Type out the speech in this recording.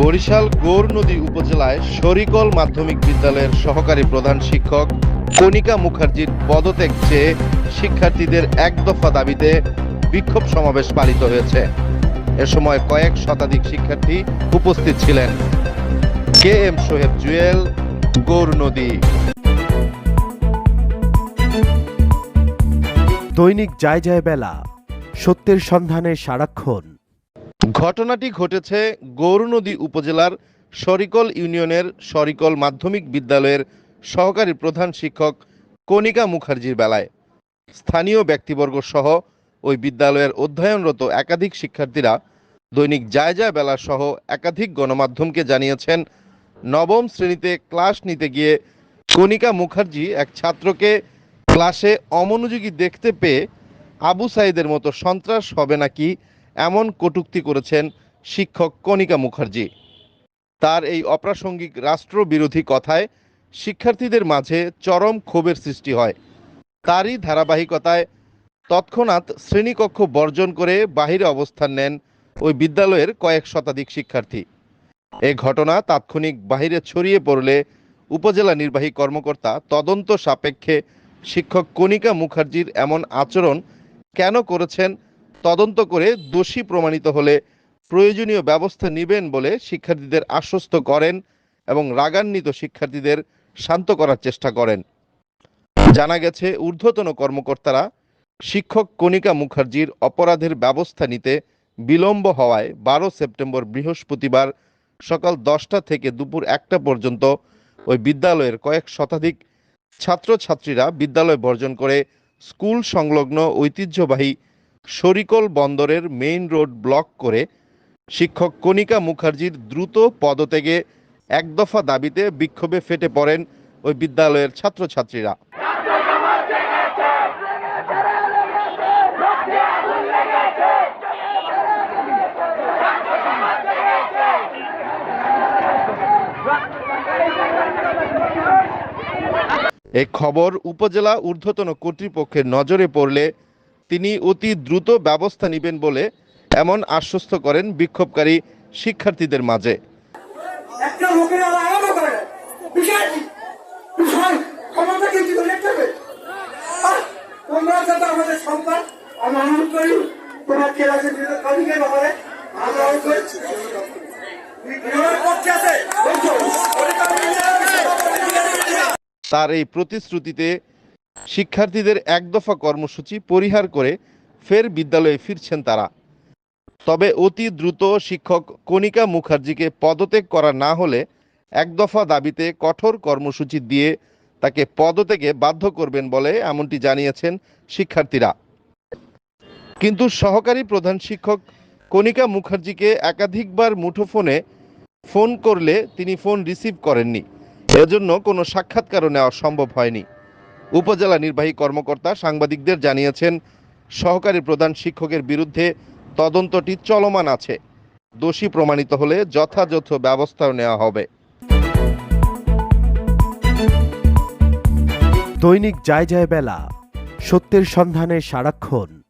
বরিশাল গৌরনদী উপজেলায় শরিকল মাধ্যমিক বিদ্যালয়ের সহকারী প্রধান শিক্ষক কণিকা মুখার্জির পদত্যাগ চেয়ে শিক্ষার্থীদের এক দফা দাবিতে বিক্ষোভ সমাবেশ পালিত হয়েছে। এ সময় কয়েক শতাধিক শিক্ষার্থী উপস্থিত ছিলেন। কে এম সোহেব জুয়েল গৌরনদী দৈনিক যায় যায় বেলা, সত্যের সন্ধানে সারাক্ষণ। ঘটনাটি ঘটেছে গৌরনদী উপজেলার সরিকল ইউনিয়নের সরিকল মাধ্যমিক বিদ্যালয়ের সহকারী প্রধান শিক্ষক কণিকা মুখার্জির বেলায়। স্থানীয় ব্যক্তিবর্গ সহ ওই বিদ্যালয়ের অধ্যয়নরত একাধিক শিক্ষার্থীরা দৈনিক যায় যায় বেলা সহ একাধিক গণমাধ্যমকে জানিয়েছেন, নবম শ্রেণীতে ক্লাস নিতে গিয়ে কণিকা মুখার্জি এক ছাত্রকে ক্লাসে অমনোযোগী দেখতে পেয়ে আবু সাইদের মতো সন্ত্রাস হবে নাকি এমন কটূক্তি করেছেন শিক্ষক কণিকা মুখার্জি। তার এই অপ্রাসঙ্গিক রাষ্ট্রবিরোধী কথায় শিক্ষার্থীদের মাঝে চরম ক্ষোভের সৃষ্টি হয়। তারই ধারাবাহিকতায় তৎক্ষণাৎ শ্রেণীকক্ষ বর্জন করে বাহিরে অবস্থান নেন ওই বিদ্যালয়ের কয়েক শতাধিক শিক্ষার্থী। এ ঘটনা তাৎক্ষণিক বাহিরে ছড়িয়ে পড়লে উপজেলা নির্বাহী কর্মকর্তা তদন্ত সাপেক্ষে শিক্ষক কণিকা মুখার্জির এমন আচরণ কেন করেছেন তদন্ত করে দোষী প্রমাণিত হলে প্রয়োজনীয় ব্যবস্থা নেবেন বলে শিক্ষার্থীদের আশ্বস্ত করেন এবং রাগান্বিত শিক্ষার্থীদের শান্ত করার চেষ্টা করেন। জানা গেছে, ঊর্ধ্বতন কর্মকর্তারা শিক্ষক কণিকা মুখার্জির অপরাধের ব্যবস্থা নিতে বিলম্ব হওয়ায় বারো সেপ্টেম্বর বৃহস্পতিবার সকাল দশটা থেকে দুপুর একটা পর্যন্ত ওই বিদ্যালয়ের কয়েক শতাধিক ছাত্রছাত্রীরা বিদ্যালয় বর্জন করে স্কুল সংলগ্ন ঐতিহ্যবাহী শরিকল বন্দরের মেইন রোড ব্লক করে শিক্ষক কণিকা মুখার্জির দ্রুত পদত্যাগে এক দফা দাবিতে বিক্ষোভে ফেটে পড়েন ওই বিদ্যালয়ের ছাত্রছাত্রীরা। এই খবর উপজেলা ঊর্ধ্বতন কর্তৃপক্ষের নজরে পড়লে তিনি অতি দ্রুত ব্যবস্থা নেবেন বলে এমন আশ্বস্ত করেন বিক্ষোভকারী শিক্ষার্থীদের মাঝে। তার এই প্রতিশ্রুতিতে শিক্ষার্থীদের এক দফা কর্মসূচি পরিহার করে ফের বিদ্যালয়ে ফিরছেন তারা। তবে অতি দ্রুত শিক্ষক কণিকা মুখার্জিকে পদত্যাগ করা না হলে এক দফা দাবিতে কঠোর কর্মসূচি দিয়ে তাকে পদত্যাগে বাধ্য করবেন বলে এমনটি জানিয়েছেন শিক্ষার্থীরা। কিন্তু সহকারী প্রধান শিক্ষক কণিকা মুখার্জিকে একাধিকবার মুঠোফোনে ফোন করলে তিনি ফোন রিসিভ করেননি। এজন্য কোনো সাক্ষাৎকারও নেওয়া সম্ভব হয়নি। উপজেলা নির্বাহী কর্মকর্তা সাংবাদিকদের জানিয়েছেন, সহকারী প্রধান শিক্ষকের বিরুদ্ধে তদন্তটি চলমান আছে। দোষী প্রমাণিত হলে যথাযথ ব্যবস্থাও নেওয়া হবে। দৈনিক যায় যায় বেলা, সত্যের সন্ধানে সারাক্ষণ।